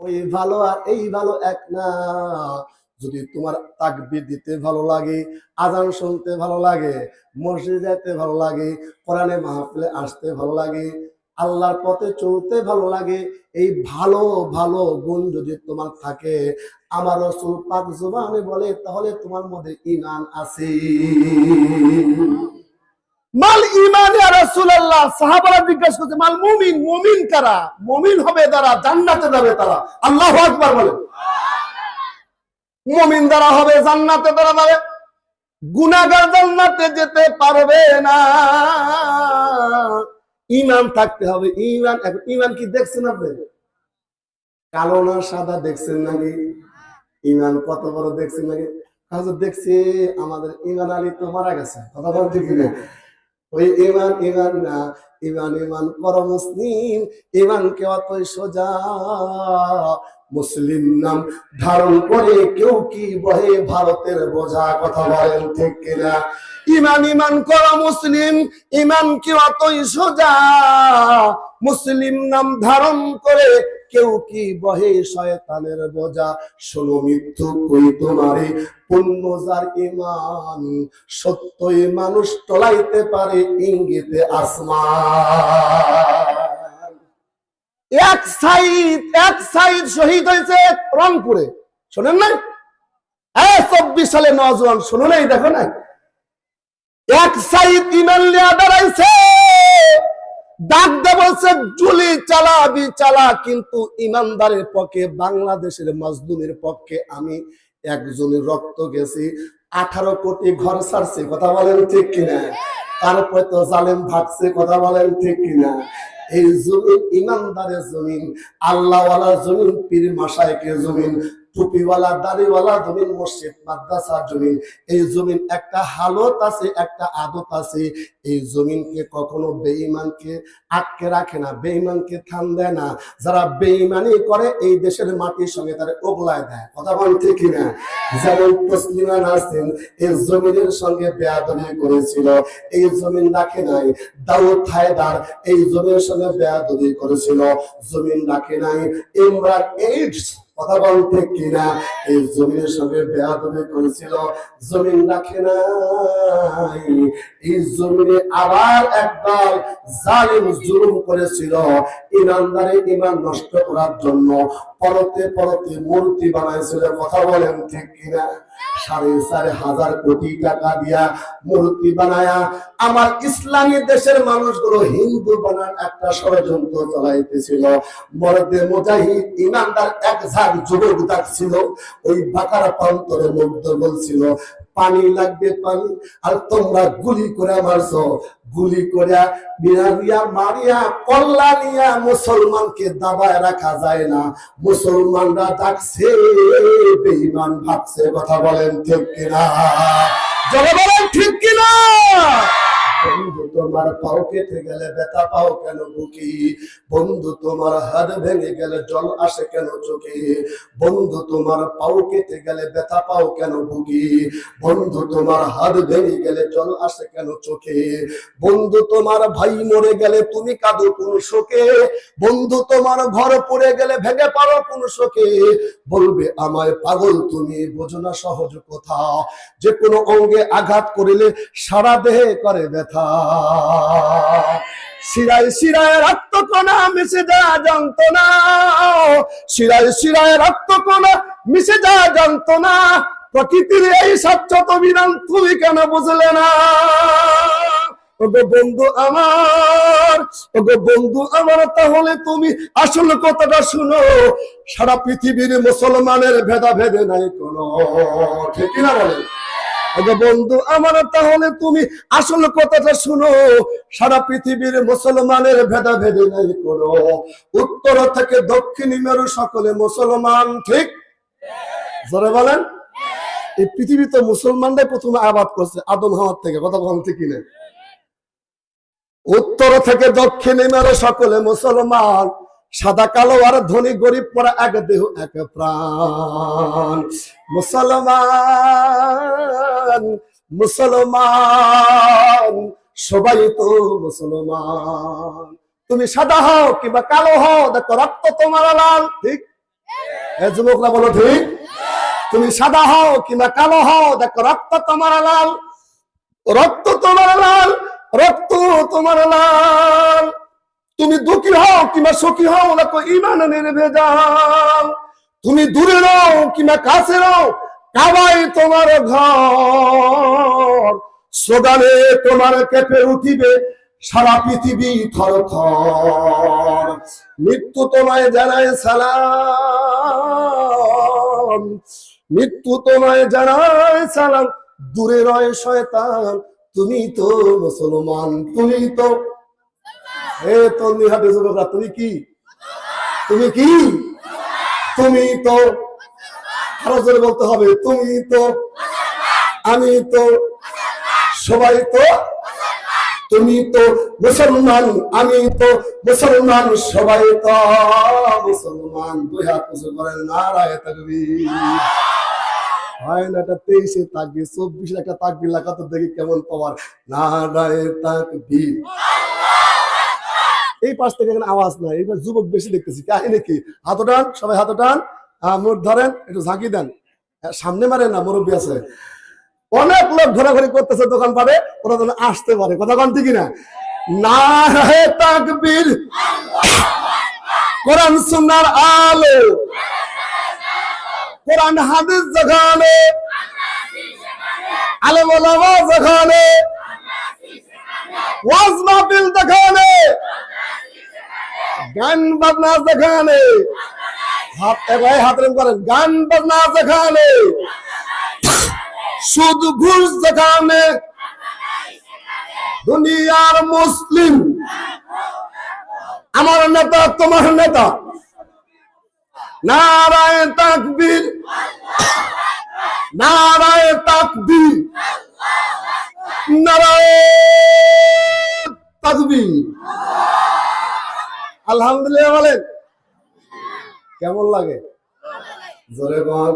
ওই ভালো আর এই ভালো এক না। যদি তোমার তাকবির দিতে ভালো লাগে আজান শুনতে ভালো লাগে, মসজিদে যেতে ভালো লাগে, কোরআনে মাহফিলে আসতে ভালো লাগে, আল্লাহর পথে চলতে ভালো লাগে, এই ভালো ভালো গুণ যদি তোমার থাকে, আমার রসুল জুবানে বলে, তাহলে তোমার মধ্যে ইমান আছে। মাল ইমান রাসূলুল্লাহ। সাহাবারা জিজ্ঞাসা করছে, মাল মুমিন মুমিন কারা? মুমিন হবে তারা জান্নাতে যাবে তারা। আল্লাহু আকবার বলে। মুমিন দ্বারা হবে, জান্নাতে তারা যাবে। গুনাহগার জান্নাতে যেতে পারবে না। ইমান থাকতে হবে। ইমান এখন ইমান কি দেখছেন আপনি? কালো না সাদা দেখছেন নাকি? ইমান কত বড় দেখছেন নাকি? দেখছি, আমাদের ইমান আলী তো মারা গেছে। কথা বলতে কি ওই ইমান ইমান না, ইমান ইমান কর মুসলিম ইমান কে অতই সোজা। মুসলিম নাম ধারণ করে কেউ কি বহে ভারতের বোঝা কথা বলেন ঠিক কিনা? ইমান ইমান কর মুসলিম ইমান কি অতই সোজা। মুসলিম নাম ধারণ করে কেউ কি বহে শয়তানের বোঝা? শোনো মৃত্যু কই তোমারে? পুণ্য যার ইমান সত্যই মানুষ টলাইতে পারে ইঙ্গিতে আসমান। এক সাইদ এক সাইদ শহীদ হয়েছে রংপুরে। শোনেন নাই? চব্বিশ সালে নজওয়ান, শোনো নাই, দেখো নাই? এক সাইদ ইমান লিয়া দাঁড়াইছে বলছে, জুলি চালা কিন্তু ইমানদারের পক্ষে, বাংলাদেশের মাজলুমের পক্ষে আমি একজনের রক্ত গেছি। আঠারো কোটি ঘর ছাড়ছে, কথা বলেন ঠিক কিনা? তারপরে তো জালেম ভাগছে, কথা বলেন ঠিক কিনা? এই জমিন ইমানদারের জমিন আল্লাহওয়ালা জমিন, পীর মাসায়কের জমিন টুপিওয়ালা, দাড়িওয়ালা, জমিন, মসজিদ মাদ্রাসার জমিন। এই জমিন একটা হালত আছে, একটা আদত আছে। এই জমিনকে কখনো বেঈমানকে আটকে রাখে না, বেঈমানকে থাম দেয় না। যারা বেঈমানি করে, এই দেশের মাটির সঙ্গে তারা ওগলায় দেয়। কথা বল ঠিক না যেমন তসলিমা নাসিন এই জমিনের সঙ্গে বেয়াদবি করেছিল, এই জমিন রাখে নাই। দাউদ হায়দার এই জমির সঙ্গে বেয়াদবি করেছিল, জমিন রাখে নাই। ইমরান এইডস কথা বলতে কিনা, এই জমিনের সঙ্গে বেয়াদবি করেছিল, জমিন রাখে নাই। এই জমিনে আবার একবার জালিম জুলুম করেছিল ইমানদারে ইমান নষ্ট করার জন্য পরতে পরতে মূর্তি বানাইছিল, কথা বলেন ঠিক কিনা? সাড়ে চারে হাজার কোটি টাকা দিয়া মূর্তি বানায়া আমার ইসলামী দেশের মানুষগুলো হিন্দু বানার একটা ষড়যন্ত্র চালাইতেছিল। মরদে মুজাহিদ ইমানদার এক ঝাঁক যুবক ডাকছিল, ওই বাকার প্রান্তরে মুগ্ধ বলছিল পানি লাগবে পানি। আর তোমরা গুলি করে মারছো। গুলি করে মারিয়া কল্লা নিয়া মুসলমানকে দাবায় রাখা যায় না। মুসলমানরা ডাকছে, বেঈমান ভাবছে, কথা বলেন ঠিক কিনা? বলেন ঠিক কিনা? তোমার পাও কেটে গেলে পাও কেন বুকি? বন্ধু, তোমার হাত ভেঙে গেলে জল আসে কেন চোখে? বন্ধু, তোমার পাও কেটে গেলে পাও কেন বুকি? বন্ধু, তোমার হাত ভেঙে গেলে জল আসে কেন চোখে? বন্ধু, তোমার ভাই মরে গেলে তুমি কাঁদো কোন শোকে? বন্ধু, তোমার ঘর পড়ে গেলে ভেঙে পারো কোন শোকে? বলবে আমায় পাগল, তুমি বোঝো না সহজ কথা। যে কোনো অঙ্গে আঘাত করিলে সারা দেহে করে ব্যথা। শিরায় শিরায় রক্ত কণা মিশে যা যন্ত্রণা। শিরায় শিরায় রক্ত কণা মিশে যা যন্ত্রণা। প্রকৃতির এই স্বচ্ছত বিধান তুমি কেন বুঝলে না? ওগো বন্ধু আমার, ওগো বন্ধু আমার, তাহলে তুমি আসল কথাটা শুনো। সারা পৃথিবীর মুসলমানের ভেদা ভেদে নাই কোনো। ঠিক না বলে বন্ধু আমার, তাহলে তুমি আসল কথাটা শুনো। সারা পৃথিবীর মুসলমানের ভেদা ভেদে নাই কোনো। উত্তর থেকে দক্ষিণ মেরু সকলে মুসলমান, ঠিক? জোরে বলেন। এই পৃথিবীতে মুসলমানরাই প্রথমে আবাদ করছে, আদম হওয়ার থেকে, কথা বলতে কিনে? উত্তর থেকে দক্ষিণ মেরে সকলে মুসলমান সাদা কালো আর ধনী গরিব পরা এক দেহ, এক প্রাণ। মুসলমান মুসলমান, সবাই তো মুসলমান। তুমি সাদা হও কিংবা কালো হও, দেখো রক্ত তোমার লাল, ঠিক? যুবকরা বলো, ঠিক? তুমি সাদা হও কিংবা কালো হও, দেখো রক্ত তোমার লাল। রক্ত তোমার লাল, রক্ত তোমার লাল। তুমি দুঃখী হও কিংবা সুখী হও দেখো ইমান নির্ভেজাল তুমি দূরে রও কিংবা কাছে রও, কাবাই তোমার ঘর। স্লোগানে তোমার কেঁপে উঠিবে সারা পৃথিবী থর থর। মৃত্যু তোমায় জানায় সালাম। মৃত্যু তোমায় জানায় সালাম। দূরে রয় শয়তান, তুমি তো মুসলমান, তুমি তো হে তন্দি যুবকরা তুমি কি? তুমি কি? তুমি তো আরও জোরে বলতে হবে, তুমি তো আমি তো সবাই তো তুমি তো মুসলমান, আমি তো মুসলমান, সবাই তো মুসলমান। দুই হাত উঁচু করেন নারায় তাকবীর। হয় না এটা তেইশে তাকবি চব্বিশে একটা তাকবি লেখা তো দেখি কেমন পাওয়ার। নারায় তাকবীর। এই পাশ থেকে এখানে আওয়াজ নাই। এইবার যুবক বেশি দেখতেছি। কাহিনী কি হাত টান, সবাই হাত টান। মুঠ ধরেন, একটু ঝাঁকি দেন। সামনে মারে না, মুরব্বী আছে। অনেক লোক ঘোরাঘুরি করতেছে দোকান পারে ওরা যেন আসতে পারে। কথা কন ঠিকই না? হে তাকবীর। কোরআন সুন্নার আলো। কোরআন হাদিস যেখানে, আলেম ওলামা যেখানে, ওয়াজ মাহফিল যেখানে গান বাজনা হাত, এবার হাত করেন। গান বাজনা যেখানে সুদ, ঘুষ যেখানে। দুনিয়ার মুসলিম। আমার নেতা, তোমার নেতা। নারায় তাকবীর। নারায় তাকবীর। নারায় আলহামদুলিল্লাহ বলেন। কেমন লাগে? জোরে বল।